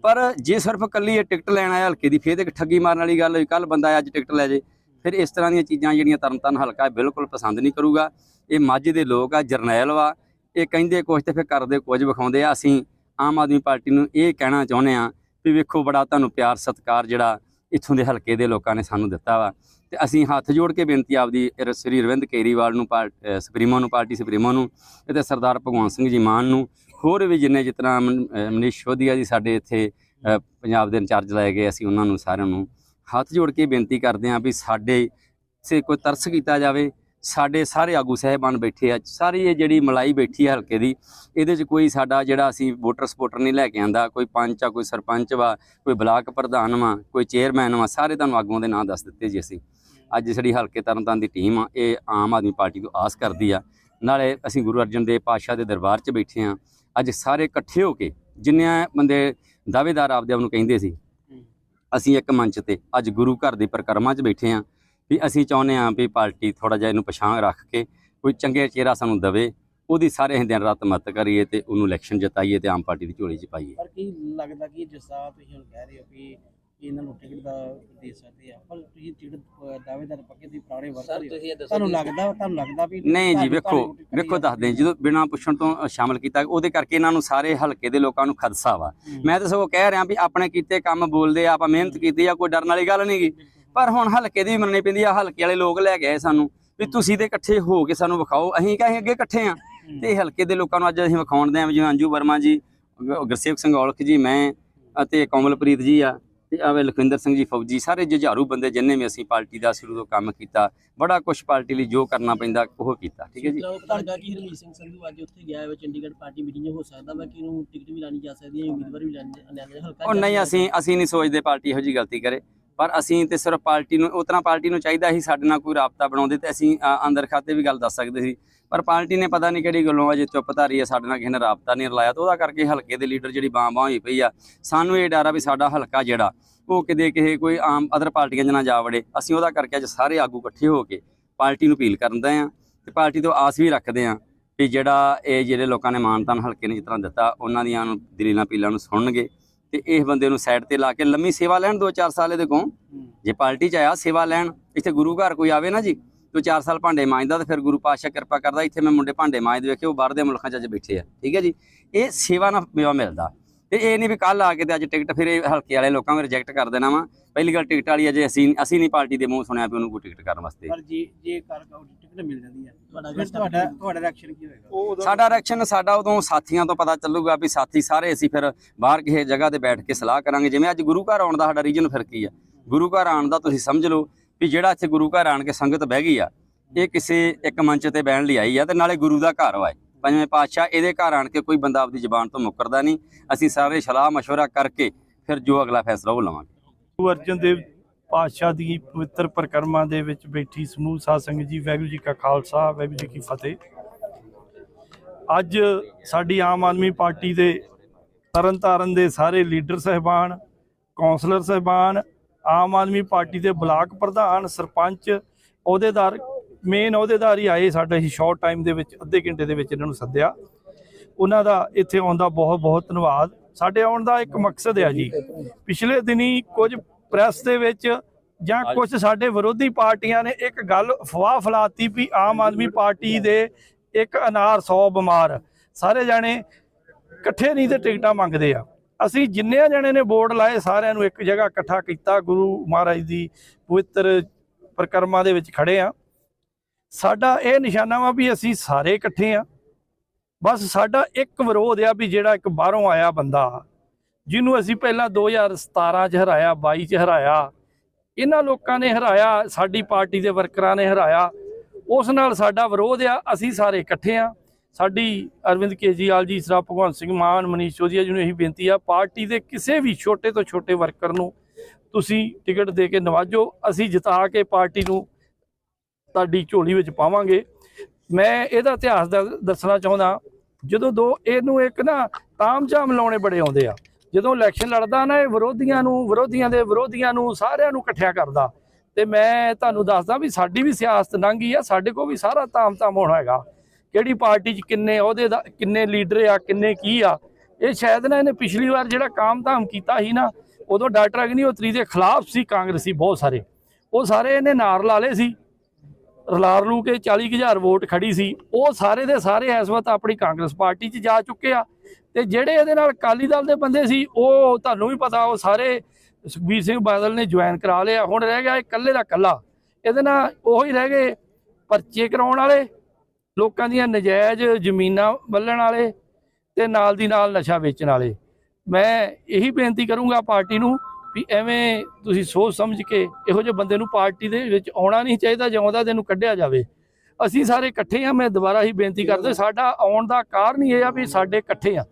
ਪਰ ਜੇ ਸਿਰਫ ਕੱਲੀ ਇਹ ਟਿਕਟ ਲੈਣ ਆਇਆ ਹਲਕੇ ਦੀ, ਫੇਰ ਤੇ ਇੱਕ ਠੱਗੀ ਮਾਰਨ ਵਾਲੀ ਗੱਲ ਹੋਈ ਕੱਲ ਬੰਦਾ ਅੱਜ ਟਿਕਟ ਲੈ ਜੇ, ਫਿਰ ਇਸ ਤਰ੍ਹਾਂ ਦੀਆਂ ਚੀਜ਼ਾਂ ਜਿਹੜੀਆਂ ਤਰਨਤਾਰਨ ਹਲਕਾ ਬਿਲਕੁਲ ਪਸੰਦ ਨਹੀਂ ਕਰੂਗਾ। ਇਹ ਮਾਝੇ ਦੇ ਲੋਕ ਆ, ਜਰਨੈਲ ਵਾ, ਇਹ ਕਹਿੰਦੇ ਕੁਝ ਤੇ ਫਿਰ ਕਰਦੇ ਕੁਝ ਵਿਖਾਉਂਦੇ ਆ। ਅਸੀਂ ਆਮ ਆਦਮੀ ਪਾਰਟੀ ਨੂੰ ਇਹ ਕਹਿਣਾ ਚਾਹੁੰਦੇ ਆ ਵੀ ਵੇਖੋ ਬੜਾ ਤੁਹਾਨੂੰ ਪਿਆਰ, ਸਤਿਕਾਰ ਜਿਹੜਾ ਇੱਥੋਂ ਦੇ ਹਲਕੇ ਦੇ ਲੋਕਾਂ ਨੇ ਸਾਨੂੰ ਦਿੱਤਾ ਵਾ। ਤੇ ਅਸੀਂ ਹੱਥ ਜੋੜ ਕੇ ਬੇਨਤੀ ਆਪਦੀ ਸ੍ਰੀ ਅਰਵਿੰਦ ਕੇਰੀਵਾਲ ਨੂੰ ਪਾਰ- ਸੁਪਰੀਮੋ ਨੂੰ, ਪਾਰਟੀ ਸੁਪਰੀਮੋ ਨੂੰ ਅਤੇ ਸਰਦਾਰ ਭਗਵੰਤ ਸਿੰਘ ਜੀ ਮਾਨ ਨੂੰ, ਹੋਰ ਵੀ ਜਿੰਨੇ ਜਿਤਨਾ ਮਨ- ਮਨੀਸ਼ ਸ਼ੋਧੀਆ ਜੀ ਸਾਡੇ ਇੱਥੇ ਪੰਜਾਬ ਦੇ ਇੰਚਾਰਜ ਲਾਏ ਗਏ, ਅਸੀਂ ਉਹਨਾਂ ਨੂੰ ਸਾਰਿਆਂ ਨੂੰ ਹੱਥ ਜੋੜ ਕੇ ਬੇਨਤੀ ਕਰਦੇ ਹਾਂ ਵੀ ਸਾਡੇ ਸੇ ਕੋਈ ਤਰਸ ਕੀਤਾ ਜਾਵੇ ਸਾਡੇ ਸਾਰੇ ਆਗੂ ਸਾਹਿਬਾਨ ਬੈਠੇ ਆ ਸਾਰੀ ਇਹ ਜਿਹੜੀ ਮਲਾਈ ਬੈਠੀ ਹੈ ਹਲਕੇ ਦੀ ਇਹਦੇ 'ਚ ਕੋਈ ਸਾਡਾ ਜਿਹੜਾ ਅਸੀਂ ਵੋਟਰ ਸਪੋਰਟਰ ਨਹੀਂ ਲੈ ਕੇ ਆਂਦਾ ਕੋਈ ਪੰਚ ਆ ਕੋਈ ਸਰਪੰਚ ਵਾ ਕੋਈ ਬਲਾਕ ਪ੍ਰਧਾਨ ਵਾ ਕੋਈ ਚੇਅਰਮੈਨ ਵਾ ਸਾਰੇ ਤੁਹਾਨੂੰ ਆਗੂਆਂ ਦੇ ਨਾਂ ਦੱਸ ਦਿੱਤੇ ਜੀ ਅਸੀਂ। ਅੱਜ ਜਿਹੜੀ ਹਲਕੇ ਤਰਨਤਾਰਨ ਦੀ ਟੀਮ ਆ ਇਹ ਆਮ ਆਦਮੀ ਪਾਰਟੀ ਤੋਂ ਆਸ ਕਰਦੀ ਆ। ਨਾਲੇ ਅਸੀਂ ਗੁਰੂ ਅਰਜਨ ਦੇਵ ਪਾਤਸ਼ਾਹ ਦੇ ਦਰਬਾਰ 'ਚ ਬੈਠੇ ਆ। ਅੱਜ ਸਾਰੇ ਇਕੱਠੇ ਹੋ ਕੇ ਜਿੰਨੇ ਬੰਦੇ ਦਾਅਵੇਦਾਰ ਆਪਦੇ ਆਪ ਨੂੰ ਕਹਿੰਦੇ ਸੀ ਅਸੀਂ ਇੱਕ ਮੰਚ ਤੇ ਅੱਜ ਗੁਰੂ ਘਰ ਦੀ ਪਰਿਕਰਮਾ 'ਚ ਬੈਠੇ ਆ। ਵੀ ਅਸੀਂ ਚਾਹੁੰਦੇ ਆ ਵੀ ਪਾਰਟੀ ਥੋੜਾ ਜਿਹਾ ਇਹਨੂੰ ਪਛਾਣ ਰੱਖ ਕੇ ਕੋਈ ਚੰਗੇ ਚਿਹਰਾ ਸਾਨੂੰ ਦਵੇ ਉਹਦੀ ਸਾਰੇ ਦਿਨ ਰਾਤ ਮਦਦ ਕਰੀਏ ਤੇ ਉਹਨੂੰ ਇਲੈਕਸ਼ਨ ਜਿਤਾਈਏ ਤੇ ਆਮ ਪਾਰਟੀ ਦੀ ਝੋਲੀ 'ਚ ਪਾਈਏ। ਪਰ ਕੀ ਲੱਗਦਾ ਕਿ ਜਿਸ ਤਰ੍ਹਾਂ ਤੁਸੀਂ ਹੁਣ ਕਹਿ ਰਹੇ ਹੋ ਕਿ ਇਹਨਾਂ ਨੂੰ ਟਿਕਟ ਦਾ ਦੇ ਸਕਦੇ ਆ ਪਰ ਤੁਸੀਂ ਟਿਕਟ ਦਾਅਵੇਦਾਰ ਪੱਕੇ ਦੀ ਪੁਰਾਣੇ ਹੋ। ਤੁਹਾਨੂੰ ਲੱਗਦਾ ਤੁਹਾਨੂੰ ਲੱਗਦਾ ਵੀ ਨਹੀਂ ਜੀ ਵੇਖੋ ਵੇਖੋ ਦੱਸਦੇ ਹਾਂ, ਜਦੋਂ ਬਿਨਾਂ ਪੁੱਛਣ ਤੋਂ ਸ਼ਾਮਲ ਕੀਤਾ ਉਹਦੇ ਕਰਕੇ ਇਹਨਾਂ ਨੂੰ ਸਾਰੇ ਹਲਕੇ ਦੇ ਲੋਕਾਂ ਨੂੰ ਖਦਸ਼ਾ ਵਾ। ਹੂੰ। ਮੈਂ ਤਾਂ ਸਗੋਂ ਕਹਿ ਰਿਹਾ ਵੀ ਆਪਣੇ ਕੀਤੇ ਕੰਮ ਬੋਲਦੇ ਆ ਆਪਾਂ ਮਿਹਨਤ ਕੀਤੀ ਆ ਕੋਈ ਡਰਨ ਵਾਲੀ ਗੱਲ ਨਹੀਂਗੀ ਪਰ ਹੁਣ ਹਲਕੇ ਦੀ ਵੀ ਮੰਨਣੀ ਪੈਂਦੀ ਆ ਹਲਕੇ ਵਾਲੇ ਲੋਕ ਲੈ ਕੇ ਆਏ ਸਾਨੂੰ ਵੀ ਤੁਸੀਂ ਤੇ ਇਕੱਠੇ ਹੋ ਕੇ ਸਾਨੂੰ ਵਿਖਾਓ। ਅਸੀਂ ਕਹੇ ਅੱਗੇ ਇਕੱਠੇ ਆ। ਤੇ ਹਲਕੇ ਦੇ ਲੋਕਾਂ ਨੂੰ ਅੱਜ ਅਸੀਂ ਵਿਖਾਉਣ ਦੇ ਆ ਜਿਵੇਂ ਅੰਜੂ ਵਰਮਾ ਜੀ ਗ- ਗੁਰਸੇਵਕ ਸਿੰਘ ਔਲਖ ਜੀ ਮੈਂ ਅਤੇ ਕਮਲਪ੍ਰੀਤ ਜੀ ਆ ਤੇ ਆਵੇ ਲਖਵਿੰਦਰ ਸਿੰਘ ਜੀ ਫੌਜੀ ਸਾਰੇ ਜੁਝਾਰੂ ਬੰਦੇ ਜਿੰਨੇ ਵੀ ਅਸੀਂ ਪਾਰਟੀ ਦਾ ਸ਼ੁਰੂ ਤੋਂ ਕੰਮ ਕੀਤਾ ਬੜਾ ਕੁਝ ਪਾਰਟੀ ਲਈ ਜੋ ਕਰਨਾ ਪੈਂਦਾ ਉਹ ਕੀਤਾ ਠੀਕ ਹੈ ਜੀ? ਲੱਗਾ ਕਿ ਹਰਮੀਤ ਸਿੰਘ ਸੰਧੂ ਅੱਜ ਉੱਥੇ ਗਿਆ ਹੈ ਚੰਡੀਗੜ੍ਹ ਪਾਰਟੀ ਮੀਟਿੰਗ ਹੋ ਸਕਦਾ ਵਾ ਕਿ ਉਹਨੂੰ ਟਿਕਟ ਵੀ ਲਾਣੀ ਜਾ ਸਕਦੀ ਹੈ ਉਮੀਦਵਾਰ ਵੀ ਲਾਣੇ ਲਾਣੇ ਹਲਕਾ ਉਹ ਨਹੀਂ ਅਸੀਂ ਅਸੀਂ ਨਹੀਂ ਸੋਚਦੇ ਪਾਰਟੀ ਇਹੋ ਜੀ ਗਲਤੀ ਕਰੇ। ਪਰ ਅਸੀਂ ਤੇ ਸਿਰਫ ਪਾਰਟੀ ਨੂੰ ਉਤਨਾ ਪਾਰਟੀ ਨੂੰ ਚਾਹੀਦਾ ਸੀ ਸਾਡੇ ਨਾਲ ਕੋਈ ਰਾਬਤਾ ਬਣਾਉਂਦੇ ਤੇ ਅਸੀਂ ਅੰਦਰ ਖਾਤੇ ਵੀ ਗੱਲ ਦੱਸ ਸਕਦੇ ਸੀ। ਪਰ ਪਾਰਟੀ ਨੇ ਪਤਾ ਨਹੀਂ ਕਿਹੜੀ ਗੱਲੋਂ ਅਜੇ ਚੁੱਪ ਧਾਰੀ ਹੈ ਸਾਡੇ ਨਾਲ ਕਿਸੇ ਨੇ ਰਾਬਤਾ ਨਹੀਂ ਰਲਾਇਆ ਤੇ ਉਹਦਾ ਕਰਕੇ ਹਲਕੇ ਦੇ ਲੀਡਰ ਜਿਹੜੀ ਬਾਂ ਬਾਂ ਹੋਈ ਪਈ ਆ, ਸਾਨੂੰ ਇਹ ਡਰ ਆ ਵੀ ਸਾਡਾ ਹਲਕਾ ਜਿਹੜਾ, ਉਹ ਕਿਤੇ ਕਿਸੇ ਕੋਈ ਆਮ ਅਦਰ ਪਾਰਟੀਆਂ 'ਚ ਨਾ ਜਾ ਵੜੇ। ਅਸੀਂ ਉਹਦਾ ਕਰਕੇ ਅੱਜ ਸਾਰੇ ਆਗੂ ਇਕੱਠੇ ਹੋ ਕੇ ਪਾਰਟੀ ਨੂੰ ਅਪੀਲ ਕਰਨ ਦੇ ਆ ਤੇ ਪਾਰਟੀ ਤੋਂ ਆਸ ਵੀ ਰੱਖਦੇ ਆ ਵੀ ਜਿਹੜਾ ਇਹ ਜਿਹੜੇ ਲੋਕਾਂ ਨੇ ਮਾਨਤਾਨ ਹਲਕੇ ਨੇ ਜਿਸ ਤਰ੍ਹਾਂ ਦਿੱਤਾ, ਉਹਨਾਂ ਦੀਆਂ ਨੂੰ ਦਲੀਲਾਂ ਪੀਲਾਂ ਨੂੰ ਸੁਣਨਗੇ। ਤੇ ਇਸ ਬੰਦੇ ਨੂੰ ਸਾਈਡ ਤੇ ਲਾ ਕੇ ਲੰਮੀ ਸੇਵਾ ਲੈਣ 2-4 ਸਾਲ ਇਹਦੇ ਕੋਲ। ਜੇ ਪਾਰਟੀ ਚ ਆਇਆ ਸੇਵਾ ਲੈਣ, ਇੱਥੇ ਗੁਰੂ ਘਰ ਕੋਈ ਆਵੇ ਨਾ ਜੀ, ਤੋ 4 ਸਾਲ ਭਾਂਡੇ ਮਾਂਜਦਾ ਤੇ ਫਿਰ ਗੁਰੂ ਪਾਤਸ਼ਾਹ ਕਿਰਪਾ ਕਰਦਾ, ਇੱਥੇ ਮੈਂ ਮੁੰਡੇ ਭਾਂਡੇ ਮਾਂਜਦੇ ਵੇਖੇ, ਉਹ ਬਾਹਰ ਦੇ ਮੁਲਕਾਂ ਚ ਅੱਜ ਬੈਠੇ ਆ। ਠੀਕ ਹੈ ਜੀ? ਇਹ ਸੇਵਾ ਨਾਲ ਮੇਵਾ ਮਿਲਦਾ। ਤੇ ਇਹ ਨਹੀਂ ਵੀ ਕੱਲ ਆ ਕੇ ਤੇ ਅੱਜ ਟਿਕਟ ਫਿਰ ਇਹ ਹਲਕੇ ਵਾਲੇ ਲੋਕਾਂ ਨੂੰ ਰਿਜੈਕਟ ਕਰ ਦੇਣਾ ਵਾ। ਪਹਿਲੀ ਗੱਲ ਟਿਕਟ ਵਾਲੀ ਅਜੇ ਅਸੀਂ ਅਸੀਂ ਨਹੀਂ ਪਾਰਟੀ ਦੇ ਮੂੰਹ ਸੁਣਿਆ ਵੀ ਉਹਨੂੰ ਕੋਈ ਟਿਕਟ ਕਰਨ ਵਾਸਤੇ। ਪਰ ਜੇ ਜੇ ਕਰ ਟਿਕਟ ਮਿਲ ਜਾਂਦੀ ਹੈ ਤੁਹਾਡਾ ਫਿਰ ਤੁਹਾਡਾ ਤੁਹਾਡਾ ਰਿਐਕਸ਼ਨ ਕੀ ਹੋਏਗਾ? ਸਾਡਾ ਰਿਐਕਸ਼ਨ ਸਾਡਾ ਉਦੋਂ ਸਾਥੀਆਂ ਤੋਂ ਪਤਾ ਚੱਲੂਗਾ ਵੀ ਸਾਥੀ ਸਾਰੇ ਅਸੀਂ ਫਿਰ ਬਾਹਰ ਕਿਸੇ ਜਗ੍ਹਾ ਤੇ ਬੈਠ ਕੇ ਸਲਾਹ ਕਰਾਂਗੇ। ਜਿਵੇਂ ਅੱਜ ਗੁਰੂ ਘਰ ਆਉਣ ਦਾ ਸਾਡਾ ਰੀਜਨ ਫਿਰ ਕੀ ਆ? ਗੁਰੂ ਘਰ ਆਉਣ ਦਾ ਤੁਸੀਂ ਸਮਝ ਲਓ ਵੀ ਜਿਹੜਾ ਇੱਥੇ ਗੁਰੂ ਘਰ ਆਣ ਕੇ ਸੰਗਤ ਬਹਿ ਗਈ ਆ ਇਹ ਕਿਸੇ ਇੱਕ ਮੰਚ ਤੇ ਬਹਿਣ ਲਈ ਆਈ ਆ ਤੇ ਨਾਲੇ ਗੁਰੂ ਦਾ ਘਰ ਵਾ। ਪੰਜਵੇਂ ਪਾਤਸ਼ਾਹ, ਇਹਦੇ ਘਰ ਆਣ ਕੇ ਕੋਈ ਬੰਦਾ ਆਪਦੀ ਜ਼ੁਬਾਨ ਤੋਂ ਮੁੱਕਰਦਾ ਨਹੀਂ। ਅਸੀਂ ਸਾਰੇ ਸਲਾਹ ਮਸ਼ਵਰਾ ਕਰਕੇ ਫਿਰ ਜੋ ਅਗਲਾ ਫੈਸਲਾ ਉਹ ਲਵਾਂਗੇ। ਗੁਰੂ ਅਰਜਨ ਦੇਵ ਪਾਤਸ਼ਾਹ ਦੀ ਪਵਿੱਤਰ ਪ੍ਰਕਰਮਾਂ ਦੇ ਵਿੱਚ ਬੈਠੀ ਸਮੂਹ ਸਾਧ ਸੰਗਤ ਜੀ, ਵਾਹਿਗੁਰੂ ਜੀ ਕਾ ਖਾਲਸਾ, ਵਾਹਿਗੁਰੂ ਜੀ ਕੀ ਫਤਿਹ। ਅੱਜ ਸਾਡੀ ਆਮ ਆਦਮੀ ਪਾਰਟੀ ਦੇ ਤਰਨਤਾਰਨ ਦੇ ਸਾਰੇ ਲੀਡਰ ਸਹਿਬਾਨ, ਕੌਂਸਲਰ ਸਹਿਬਾਨ, ਆਮ ਆਦਮੀ ਪਾਰਟੀ ਦੇ ਬਲਾਕ ਪ੍ਰਧਾਨ, ਸਰਪੰਚ, ਅਹੁਦੇਦਾਰ ਮੇਨ ਅਹੁਦੇਦਾਰ ਹੀ ਆਏ ਸਾਡੇ ਹੀ ਸ਼ਾਰਟ ਟਾਈਮ ਦੇ ਵਿੱਚ ਅੱਧੇ ਘੰਟੇ ਦੇ ਵਿੱਚ ਇਹਨਾਂ ਨੂੰ ਸੱਦਿਆ। ਉਹਨਾਂ ਦਾ ਇੱਥੇ ਆਉਣ ਦਾ ਬਹੁਤ ਬਹੁਤ ਧੰਨਵਾਦ। ਸਾਡੇ ਆਉਣ ਦਾ ਇੱਕ ਮਕਸਦ ਹੈ ਜੀ। ਪਿਛਲੇ ਦਿਨੀ ਕੁਝ ਪ੍ਰੈਸ ਦੇ ਵਿੱਚ ਜਾਂ ਕੁਝ ਸਾਡੇ ਵਿਰੋਧੀ ਪਾਰਟੀਆਂ ਨੇ ਇੱਕ ਗੱਲ ਅਫਵਾਹ ਫੈਲਾਤੀ ਵੀ ਆਮ ਆਦਮੀ ਪਾਰਟੀ ਦੇ ਇੱਕ ਅਨਾਰ 100 ਬਿਮਾਰ। ਸਾਰੇ ਜਾਣੇ ਇਕੱਠੇ ਨਹੀਂ ਤੇ ਟਿਕਟਾਂ ਮੰਗਦੇ ਆ। ਅਸੀਂ ਜਿੰਨੇ ਜਣੇ ਨੇ ਬੋਰਡ ਲਾਏ ਸਾਰਿਆਂ ਨੂੰ ਇੱਕ ਜਗ੍ਹਾ ਇਕੱਠਾ ਕੀਤਾ। ਗੁਰੂ ਮਹਾਰਾਜ ਦੀ ਪਵਿੱਤਰ ਪ੍ਰਕਰਮਾਂ ਦੇ ਵਿੱਚ ਖੜੇ ਆ। ਸਾਡਾ ਇਹ ਨਿਸ਼ਾਨਾ ਵਾ ਵੀ ਅਸੀਂ ਸਾਰੇ ਇਕੱਠੇ ਆ। ਬਸ ਸਾਡਾ ਇੱਕ ਵਿਰੋਧ ਆ ਵੀ ਜਿਹੜਾ ਇੱਕ ਬਾਹਰੋਂ ਆਇਆ ਬੰਦਾ, ਜਿਹਨੂੰ ਅਸੀਂ ਪਹਿਲਾਂ 2017 ਚ ਹਰਾਇਆ 22 ਚ ਹਰਾਇਆ, ਇਹਨਾਂ ਲੋਕਾਂ ਨੇ ਹਰਾਇਆ, ਸਾਡੀ ਪਾਰਟੀ ਦੇ ਵਰਕਰਾਂ ਨੇ ਹਰਾਇਆ, ਉਸ ਨਾਲ ਸਾਡਾ ਵਿਰੋਧ ਆ, ਅਸੀਂ ਸਾਰੇ ਇਕੱਠੇ ਆ। ਸਾਡੀ ਅਰਵਿੰਦ ਕੇਜਰੀਵਾਲ ਜੀ, ਸਰਾ ਭਗਵੰਤ ਸਿੰਘ ਮਾਨ, ਮਨੀਸ਼ ਚੌਧਰੀ ਜੀ ਨੂੰ ਇਹੀ ਬੇਨਤੀ ਆ, ਪਾਰਟੀ ਦੇ ਕਿਸੇ ਵੀ ਛੋਟੇ ਤੋਂ ਛੋਟੇ ਵਰਕਰ ਨੂੰ ਤੁਸੀਂ ਟਿਕਟ ਦੇ ਕੇ ਨਵਾਜੋ, ਅਸੀਂ ਜਿਤਾ ਕੇ ਪਾਰਟੀ ਨੂੰ ਤੁਹਾਡੀ ਝੋਲੀ ਵਿੱਚ ਪਾਵਾਂਗੇ। ਮੈਂ ਇਹਦਾ ਇਤਿਹਾਸ ਦ- ਦੱਸਣਾ ਚਾਹੁੰਦਾ, ਜਦੋਂ ਦੋ ਇਹਨੂੰ ਇੱਕ ਨਾ ਤਾਮਝਾਮ ਲਾਉਣੇ ਬੜੇ ਆਉਂਦੇ ਆ। ਜਦੋਂ ਇਲੈਕਸ਼ਨ ਲੜਦਾ ਨਾ ਇਹ ਵਿਰੋਧੀਆਂ ਨੂੰ, ਵਿਰੋਧੀਆਂ ਦੇ ਵਿਰੋਧੀਆਂ ਨੂੰ ਸਾਰਿਆਂ ਨੂੰ ਇਕੱਠਿਆ ਕਰਦਾ। ਤੇ ਮੈਂ ਤੁਹਾਨੂੰ ਦੱਸਦਾ ਵੀ ਸਾਡੀ ਵੀ ਸਿਆਸਤ ਲੰਘੀ ਆ, ਸਾਡੇ ਕੋਲ ਵੀ ਸਾਰਾ ਤਾਮ-ਤਾਮ ਹੋਣਾ ਹੈਗਾ। ਕਿਹੜੀ ਪਾਰਟੀ 'ਚ ਕਿੰਨੇ ਉਹਦੇ ਦਾ, ਕਿੰਨੇ ਲੀਡਰ ਆ, ਕਿੰਨੇ ਕੀ ਆ। ਇਹ ਸ਼ਾਇਦ ਨਾ ਇਹਨੇ ਪਿਛਲੀ ਵਾਰ ਜਿਹੜਾ ਕਾਮ-ਧਾਮ ਕੀਤਾ ਸੀ ਨਾ, ਉਦੋਂ ਡਾਕਟਰ ਅਗਨੀਹੋਤਰੀ ਦੇ ਖਿਲਾਫ ਸੀ ਕਾਂਗਰਸੀ ਬਹੁਤ ਸਾਰੇ। ਉਹ ਸਾਰੇ ਇਹਨੇ ਨਾਰ ਲਾ ਲਏ ਸੀ। ਰਲਾਰ ਲੂ ਕੇ 40000 ਵੋਟ ਖੜੀ ਸੀ। ਉਹ ਸਾਰੇ ਦੇ ਸਾਰੇ ਇਸ ਵਕਤ ਆਪਣੀ ਕਾਂਗਰਸ ਪਾਰਟੀ 'ਚ ਜਾ ਚੁੱਕੇ ਆ। ਤੇ ਜਿਹੜੇ ਇਹਦੇ ਨਾਲ ਅਕਾਲੀ ਦਲ ਦੇ ਬੰਦੇ ਸੀ, ਉਹ ਤੁਹਾਨੂੰ ਵੀ ਪਤਾ, ਉਹ ਸਾਰੇ ਸੁਖਬੀਰ ਸਿੰਘ ਬਾਦਲ ਨੇ ਜੁਆਇਨ ਕਰਾ ਲਿਆ। ਹੁਣ ਰਹਿ ਗਿਆ ਇਹ ਇਕੱਲੇ ਦਾ ਇਕੱਲਾ। ਇਹਦੇ ਨਾਲ ਉਹੀ ਰਹਿ ਗਏ ਪਰਚੇ ਕਰਾਉਣ ਵਾਲੇ, ਲੋਕਾਂ ਦੀਆਂ ਨਜਾਇਜ਼ ਜ਼ਮੀਨਾਂ ਵੱਲਣ ਵਾਲੇ ਤੇ ਨਾਲ ਦੀ ਨਾਲ ਨਸ਼ਾ ਵੇਚਣ ਵਾਲੇ। ਮੈਂ ਇਹੀ ਬੇਨਤੀ ਕਰੂੰਗਾ ਪਾਰਟੀ ਨੂੰ ਵੀ ਐਵੇਂ ਤੁਸੀਂ ਸੋਚ ਸਮਝ ਕੇ ਇਹੋ ਜਿਹੇ ਬੰਦੇ ਨੂੰ ਪਾਰਟੀ ਦੇ ਵਿੱਚ ਆਉਣਾ ਨਹੀਂ ਚਾਹੀਦਾ ਜਾਂ ਉਹਦਾ ਤੈਨੂੰ ਕੱਢਿਆ ਜਾਵੇ। ਅਸੀਂ ਸਾਰੇ ਇਕੱਠੇ ਆ ਮੈਂ ਦੁਬਾਰਾ ਹੀ ਬੇਨਤੀ ਕਰਦਾ ਸਾਡਾ ਆਉਣ ਦਾ ਕਾਰਨ ਹੀ ਇਹ ਆ ਵੀ ਸਾਡੇ ਇਕੱਠੇ ਆ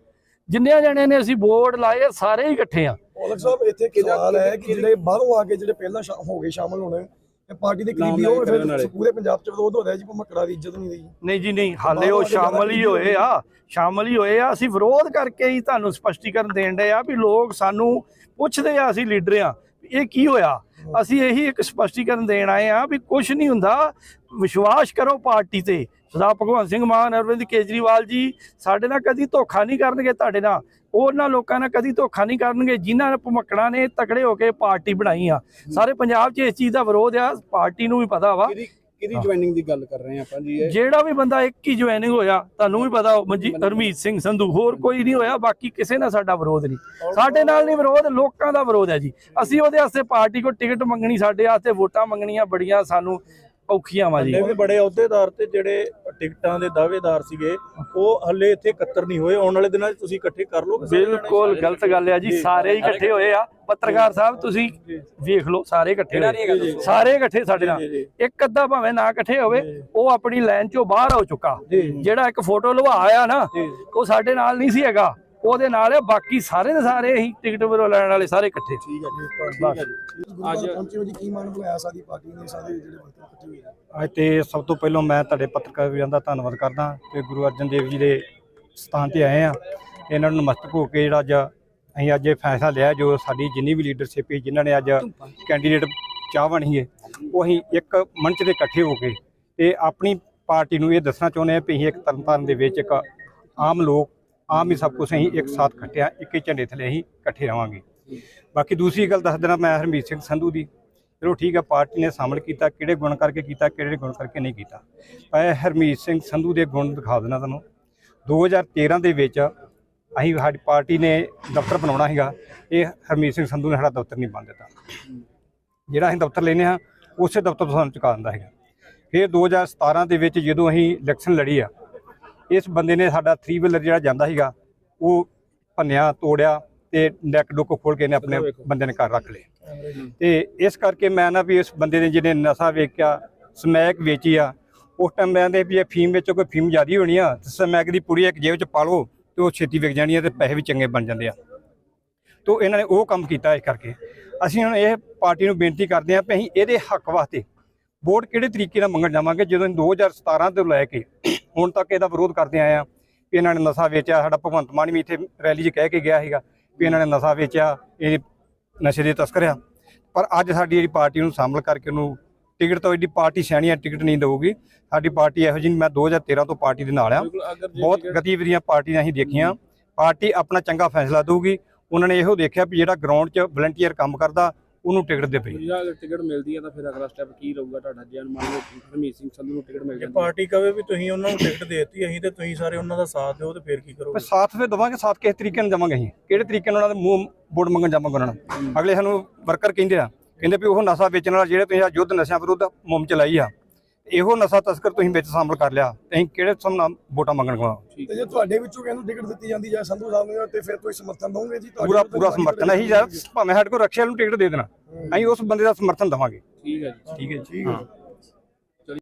ਜਿੰਨੇ ਜਣੇ ਨੇ ਅਸੀਂ ਬੋਰਡ ਲਾਏ ਸਾਰੇ ਹੀ ਇਕੱਠੇ ਆ ਔਲਖ ਸਾਹਿਬ ਇੱਥੇ ਸਵਾਲ ਹੈ ਕਿ ਜਿਹੜੇ ਬਾਹਰੋਂ ਆ ਕੇ ਜਿਹੜੇ ਪਹਿਲਾਂ ਹੋ ਗਏ ਸ਼ਾਮਲ ਹੋਣੇ ਇਹ ਪਾਰਟੀ ਦੇ ਕਰੀਬੀ ਉਹ ਫਿਰ ਪੂਰੇ ਪੰਜਾਬ ਚ ਵਿਰੋਧ ਹੋ ਰਿਹਾ ਜੀ ਭਮਕੜਾ ਦੀ ਇੱਜ਼ਤ ਨਹੀਂ ਰਹੀ। ਨਹੀਂ ਜੀ ਨਹੀਂ ਹਾਲੇ ਉਹ ਸ਼ਾਮਲ ਹੀ ਹੋਏ ਆ ਸ਼ਾਮਲ ਹੀ ਹੋਏ ਆ। ਅਸੀਂ ਵਿਰੋਧ ਕਰਕੇ ਹੀ ਤੁਹਾਨੂੰ ਸਪਸ਼ਟੀਕਰਨ ਦੇਣ ਡਏ ਆ ਵੀ ਲੋਕ ਸਾਨੂੰ ਪੁੱਛਦੇ ਆ ਅਸੀਂ ਲੀਡਰ ਆ। ਇਹ ਕੀ ਹੋਇਆ? ਅਸੀਂ ਇਹੀ ਇੱਕ ਸਪਸ਼ਟੀਕਰਨ ਦੇਣ ਆਏ ਆ ਵੀ ਕੁਝ ਨਹੀਂ ਹੁੰਦਾ। ਵਿਸ਼ਵਾਸ ਕਰੋ ਪਾਰਟੀ ਤੇ। ਸਰਦਾਰ ਭਗਵੰਤ ਸਿੰਘ ਮਾਨ ਅਰਵਿੰਦ ਕੇਜਰੀਵਾਲ ਜੀ ਸਾਡੇ ਨਾਲ ਕਦੀ ਧੋਖਾ ਨਹੀਂ ਕਰਨਗੇ ਤੁਹਾਡੇ ਨਾਲ। ਉਹਨਾਂ ਲੋਕਾਂ ਨਾਲ ਕਦੀ ਧੋਖਾ ਨਹੀਂ ਕਰਨਗੇ ਜਿਨ੍ਹਾਂ ਨੇ ਭਮਕੜਾ ਨੇ ਤਕੜੇ ਹੋ ਕੇ ਪਾਰਟੀ ਬਣਾਈ ਆ। ਸਾਰੇ ਪੰਜਾਬ 'ਚ ਇਸ ਚੀਜ਼ ਦਾ ਵਿਰੋਧ ਆ ਪਾਰਟੀ ਨੂੰ ਵੀ ਪਤਾ ਵਾ। ਕਿਹਦੀ ਜੁਆਇਨਿੰਗ ਦੀ ਗੱਲ ਕਰ ਰਹੇ ਆਪਾਂ ਜੀ ਜਿਹੜਾ ਵੀ ਬੰਦਾ ਇੱਕ ਹੀ ਜੁਆਇਨਿੰਗ ਹੋਇਆ ਤੁਹਾਨੂੰ ਵੀ ਪਤਾ ਮਨਜੀ ਹਰਮੀਤ ਸਿੰਘ ਸੰਧੂ ਹੋਰ ਕੋਈ ਨਹੀਂ ਹੋਇਆ ਬਾਕੀ ਕਿਸੇ ਨਾਲ ਸਾਡਾ ਵਿਰੋਧ ਨਹੀਂ। ਸਾਡੇ ਨਾਲ ਨਹੀਂ ਵਿਰੋਧ ਲੋਕਾਂ ਦਾ ਵਿਰੋਧ ਹੈ ਜੀ। ਅਸੀਂ ਉਹਦੇ ਵਾਸਤੇ ਪਾਰਟੀ ਕੋ ਟਿਕਟ ਮੰਗਣੀ ਸਾਡੇ ਵਾਸਤੇ ਵੋਟਾਂ ਮੰਗਣੀਆਂ ਬੜੀਆਂ ਸਾਨੂੰ ਔਖੀਆਂ ਵਾ ਜੀ। ਹੱਲੇ ਵੀ ਬੜੇ ਅਹੁਦੇਦਾਰ ਤੇ ਜਿਹੜੇ ਟਿਕਟਾਂ ਦੇ ਦਾਅਵੇਦਾਰ ਸੀਗੇ ਉਹ ਹੱਲੇ ਇੱਥੇ ਇਕੱਤਰ ਨਹੀਂ ਹੋਏ। ਆਉਣ ਵਾਲੇ ਦਿਨਾਂ 'ਚ ਤੁਸੀਂ ਇਕੱਠੇ ਕਰ ਜਾਣੇ? ਬਿਲਕੁਲ ਗਲਤ ਗੱਲ ਹੈ ਜੀ ਸਾਰੇ ਹੀ ਇਕੱਠੇ ਹੋਏ ਆ। ਪੱਤਰਕਾਰ ਸਾਹਿਬ ਤੁਸੀਂ ਵੇਖ ਲਓ ਸਾਰੇ ਇਕੱਠੇ ਹੋਏ। ਸਾਰੇ ਇਕੱਠੇ ਸਾਡੇ ਨਾਲ। ਇੱਕ ਅੱਧਾ ਭਾਵੇਂ ਨਾ ਇਕੱਠੇ ਹੋਵੇ ਉਹ ਆਪਣੀ ਲਾਈਨ ਚੋਂ ਬਾਹਰ ਹੋ ਚੁੱਕਾ। ਜਿਹੜਾ ਇੱਕ ਫੋਟੋ ਲਵਾ ਆਇਆ ਨਾ ਉਹ ਸਾਡੇ ਨਾਲ ਨਹੀਂ ਸੀ ਹੈਗਾ। ਉਹਦੇ ਨਾਲ ਬਾਕੀ ਸਾਰੇ ਦੇ ਸਾਰੇ ਹੀ ਟਿਕਟ ਵੀਰੋ ਲੈਣ ਵਾਲੇ ਸਾਰੇ ਇਕੱਠੇ। ਠੀਕ ਹੈ ਜੀ ਧੰਨਵਾਦ ਅੱਜ ਪਹੁੰਚੇ ਜੀ ਕੀ ਮਾਨ ਬੁਲਾਇਆ ਸਾਡੀ ਪਾਰਟੀ ਨੇ ਸਾਰੇ ਜਿਹੜੇ ਵਰਕਰ ਇਕੱਠੇ ਹੋਏ ਅੱਜ ਤੇ ਸਭ ਤੋਂ ਪਹਿਲਾਂ ਮੈਂ ਤੁਹਾਡੇ ਪੱਤਰਕਾਰ ਵੀਰਾਂ ਦਾ ਧੰਨਵਾਦ ਕਰਦਾ ਤੇ ਗੁਰੂ ਅਰਜਨ ਦੇਵ ਜੀ ਦੇ ਸਥਾਨ ਤੇ ਆਏ ਆ ਇਹਨਾਂ ਨੂੰ ਨਮਸਤਕ ਹੋ ਕੇ ਜਿਹੜਾ ਅੱਜ ਅਸੀਂ ਅੱਜ ਇਹ ਫੈਸਲਾ ਲਿਆ ਜੋ ਸਾਡੀ ਜਿੰਨੀ ਵੀ ਲੀਡਰਸ਼ਿਪ ਹੈ ਜਿਨ੍ਹਾਂ ਨੇ ਅੱਜ ਕੈਂਡੀਡੇਟ ਚਾਹਵਣ ਸੀਗੇ ਉਹ ਅਸੀਂ ਇੱਕ ਮੰਚ ਤੇ ਇਕੱਠੇ ਹੋ ਕੇ ਤੇ ਆਪਣੀ ਪਾਰਟੀ ਨੂੰ ਇਹ ਦੱਸਣਾ ਚਾਹੁੰਦੇ ਆ ਵੀ ਅਸੀਂ ਇੱਕ ਤਰਨਤਾਰਨ ਦੇ ਵਿੱਚ ਇੱਕ ਆਮ ਲੋਕ ਆਮ ਹੀ ਸਭ ਕੁਝ ਅਸੀਂ ਇੱਕ ਸਾਥ ਇਕੱਠਿਆਂ, ਇੱਕ ਝੰਡੇ ਥੱਲੇ ਅਸੀਂ ਇਕੱਠੇ ਰਵਾਂਗੇ। ਬਾਕੀ ਦੂਸਰੀ ਗੱਲ ਦੱਸ ਦੇਣਾ ਮੈਂ ਹਰਮੀਤ ਸਿੰਘ ਸੰਧੂ ਦੀ। ਚਲੋ ਠੀਕ ਹੈ ਪਾਰਟੀ ਨੇ ਸ਼ਾਮਲ ਕੀਤਾ, ਕਿਹੜੇ ਗੁਣ ਕਰਕੇ ਕੀਤਾ, ਕਿਹੜੇ ਗੁਣ ਕਰਕੇ ਨਹੀਂ ਕੀਤਾ। ਮੈਂ ਹਰਮੀਤ ਸਿੰਘ ਸੰਧੂ ਦੇ ਗੁਣ ਦਿਖਾ ਦੇਣਾ ਤੁਹਾਨੂੰ। 2013 ਦੇ ਵਿੱਚ ਅਸੀਂ ਸਾਡੀ ਪਾਰਟੀ ਨੇ ਦਫ਼ਤਰ ਬਣਾਉਣਾ ਸੀਗਾ। ਇਹ ਹਰਮੀਤ ਸਿੰਘ ਸੰਧੂ ਨੇ ਸਾਡਾ ਦਫ਼ਤਰ ਨਹੀਂ ਬਣ ਦਿੱਤਾ। ਜਿਹੜਾ ਅਸੀਂ ਦਫ਼ਤਰ ਲੈਨੇ ਹਾਂ, ਉਸੇ ਦਫ਼ਤਰ ਤੋਂ ਸਾਨੂੰ ਚੁਕਾ ਦਿੰਦਾ ਹੈਗਾ ਫਿਰ 2017 ਦੇ ਵਿੱਚ ਜਦੋਂ ਅਸੀਂ ਇਲੈਕਸ਼ਨ ਲੜੀ ਆ ਇਸ ਬੰਦੇ ਨੇ ਸਾਡਾ 3 ਵੀਲਰ ਜਿਹੜਾ ਜਾਂਦਾ ਸੀਗਾ ਉਹ ਭੰਨਿਆ ਤੋੜਿਆ ਤੇ ਨੈਕ ਡੁੱਕ ਖੋਲ ਕੇ ਨੇ ਆਪਣੇ ਬੰਦੇ ਨੇ ਘਰ ਰੱਖ ਲਏ। ਤੇ ਇਸ ਕਰਕੇ ਮੈਂ ਨਾ ਵੀ ਇਸ ਬੰਦੇ ਨੇ ਜਿਹਨੇ ਨਸ਼ਾ ਵੇਚਿਆ ਸਮੈਕ ਵੇਚੀ ਆ ਉਸ ਟਾਈਮ ਮੈਂ ਦੇ ਵੀ ਇਹ ਫੀਮ ਵਿੱਚੋਂ ਕੋਈ ਫੀਮ ਜ਼ਿਆਦੀ ਹੋਣੀ ਆ ਤੇ ਸਮੈਕ ਦੀ ਪੁੜੀ ਇੱਕ ਜੇਬ ਚ ਪਾ ਲਓ ਤੇ ਉਹ ਛੇਤੀ ਵਿਕ ਜਾਣੀ ਆ ਤੇ ਪੈਸੇ ਵੀ ਚੰਗੇ ਬਣ ਜਾਂਦੇ ਆ। ਤੋ ਇਹਨਾਂ ਨੇ ਉਹ ਕੰਮ ਕੀਤਾ ਇਸ ਕਰਕੇ। ਅਸੀਂ ਹੁਣ ਇਹ ਪਾਰਟੀ ਨੂੰ ਬੇਨਤੀ ਕਰਦੇ ਹਾਂ ਕਿ ਅਸੀਂ ਇਹਦੇ ਹੱਕ ਵਾਸਤੇ ਵੋਟ ਕਿਹੜੇ ਤਰੀਕੇ ਨਾਲ ਮੰਗਣ ਜਾਵਾਂਗੇ ਜਦੋਂ ਅਸੀਂ 2017 ਤੋਂ ਲੈ ਕੇ ਹੁਣ ਤੱਕ ਇਹਦਾ ਵਿਰੋਧ ਕਰਦੇ ਆਏ ਆ ਵੀ ਇਹਨਾਂ ਨੇ ਨਸ਼ਾ ਵੇਚਿਆ ਸਾਡਾ ਭਗਵੰਤ ਮਾਨ ਵੀ ਇੱਥੇ ਰੈਲੀ 'ਚ ਕਹਿ ਕੇ ਗਿਆ ਸੀਗਾ ਵੀ ਇਹਨਾਂ ਨੇ ਨਸ਼ਾ ਵੇਚਿਆ ਇਹ ਨਸ਼ੇ ਦੇ ਤਸਕਰ ਆ। ਪਰ ਅੱਜ ਸਾਡੀ ਜਿਹੜੀ ਪਾਰਟੀ ਨੂੰ ਸ਼ਾਮਲ ਕਰਕੇ ਉਹਨੂੰ ਟਿਕਟ ਤੋਂ ਐਡੀ ਪਾਰਟੀ ਸਿਆਣੀਆਂ ਟਿਕਟ ਨਹੀਂ ਦੇਊਗੀ। ਸਾਡੀ ਪਾਰਟੀ ਇਹੋ ਜਿਹੀ ਮੈਂ 2013 ਤੋਂ ਪਾਰਟੀ ਦੇ ਨਾਲ ਆ। ਬਹੁਤ ਗਤੀਵਿਧੀਆਂ ਪਾਰਟੀ ਨੇ ਅਸੀਂ ਦੇਖੀਆਂ। ਪਾਰਟੀ ਆਪਣਾ ਚੰਗਾ ਫੈਸਲਾ ਦਊਗੀ। ਉਹਨਾਂ ਨੇ ਇਹੋ ਦੇਖਿਆ ਵੀ ਜਿਹੜਾ ਗਰਾਊਂਡ 'ਚ ਵਲੰਟੀਅਰ ਕੰਮ ਕਰਦਾ ਉਹਨੂੰ ਟਿਕਟ ਦੇ ਪਈ। ਜੇ ਟਿਕਟ ਮਿਲਦੀ ਹੈ ਤਾਂ ਫਿਰ ਅਗਲਾ ਸਟੈਪ ਕੀ ਰਹੂਗਾ ਤੁਹਾਡਾ? ਜੇ ਮੰਨ ਲਓ ਹਰਮੀਤ ਸਿੰਘ ਸੰਧੂ ਨੂੰ ਟਿਕਟ ਮਿਲ ਜੇ ਜਾਂਦੀ ਹੈ। ਪਾਰਟੀ ਕਵੇ ਵੀ ਤੁਸੀਂ ਉਹਨਾਂ ਨੂੰ ਟਿਕਟ ਦੇਤੀ ਅਸੀਂ ਤੇ ਤੁਸੀਂ ਸਾਰੇ ਉਹਨਾਂ ਦਾ ਸਾਥ ਦਿਓ ਤੇ ਫਿਰ ਕੀ ਪਰ ਕਰੋਗੇ ਸਾਥ ਫਿਰ ਦਵਾਂਗੇ ਸਾਥ ਕਿਸ ਤਰੀਕੇ ਨਾਲ ਜਾਵਾਂਗੇ ਅਸੀਂ? ਕਿਹੜੇ ਤਰੀਕੇ ਨਾਲ ਉਹਨਾਂ ਦੇ ਮੂੰਹ ਵੋਟ ਮੰਗਣ ਜਾਵਾਂਗੇ ਉਹਨਾਂ ਨੂੰ? ਅਗਲੇ ਸਾਨੂੰ ਵਰਕਰ ਕਹਿੰਦੇ ਆ ਕਹਿੰਦੇ ਵੀ ਉਹ ਨਸ਼ਾ ਵੇਚਣ ਵਾਲਾ ਜਿਹੜੇ ਤੁਸੀਂ ਆਹ ਯੁੱਧ ਨਸ਼ਿਆਂ ਵਿਰੁੱਧ ਮੁਹਿੰਮ ਚਲਾਈ ਆ ਇਹੋ ਨਸ਼ਾ ਤਸਕਰ ਤੁਸੀਂ ਵਿੱਚ ਸ਼ਾਮਲ ਕਰ ਲਿਆ। ਤੇ ਅਸੀਂ ਕਿਹੜੇ ਸਮ ਨਾਲ ਵੋਟਾਂ ਮੰਗਣ ਤੇ ਜੇ ਤੁਹਾਡੇ ਵਿੱਚੋਂ ਕਿਸੇ ਨੂੰ ਟਿਕਟ ਦਿੱਤੀ ਜਾਂਦੀ ਜਾਂ ਸੰਧੂ ਸਾਹਿਬ ਨੂੰ ਤੇ ਫਿਰ ਕੋਈ ਸਮਰਥਨ ਦਵੋਗੇ ਜੀ? ਤੁਹਾਡੇ ਪੂਰਾ ਪੂਰਾ ਸਮਰਥਨ ਹੈ। ਯਾਰ ਭਾਵੇਂ ਸਾਡੇ ਕੋਲ ਰਕਸ਼ਾ ਨੂੰ ਟਿਕਟ ਦੇ ਦੇਣਾ। ਅਸੀਂ ਉਸ ਬੰਦੇ ਦਾ ਸਮਰਥਨ ਦਵਾਂਗੇ। ਠੀਕ ਹੈ ਜੀ। ਠੀਕ ਹੈ ਜੀ। ਠੀਕ ਹੈ।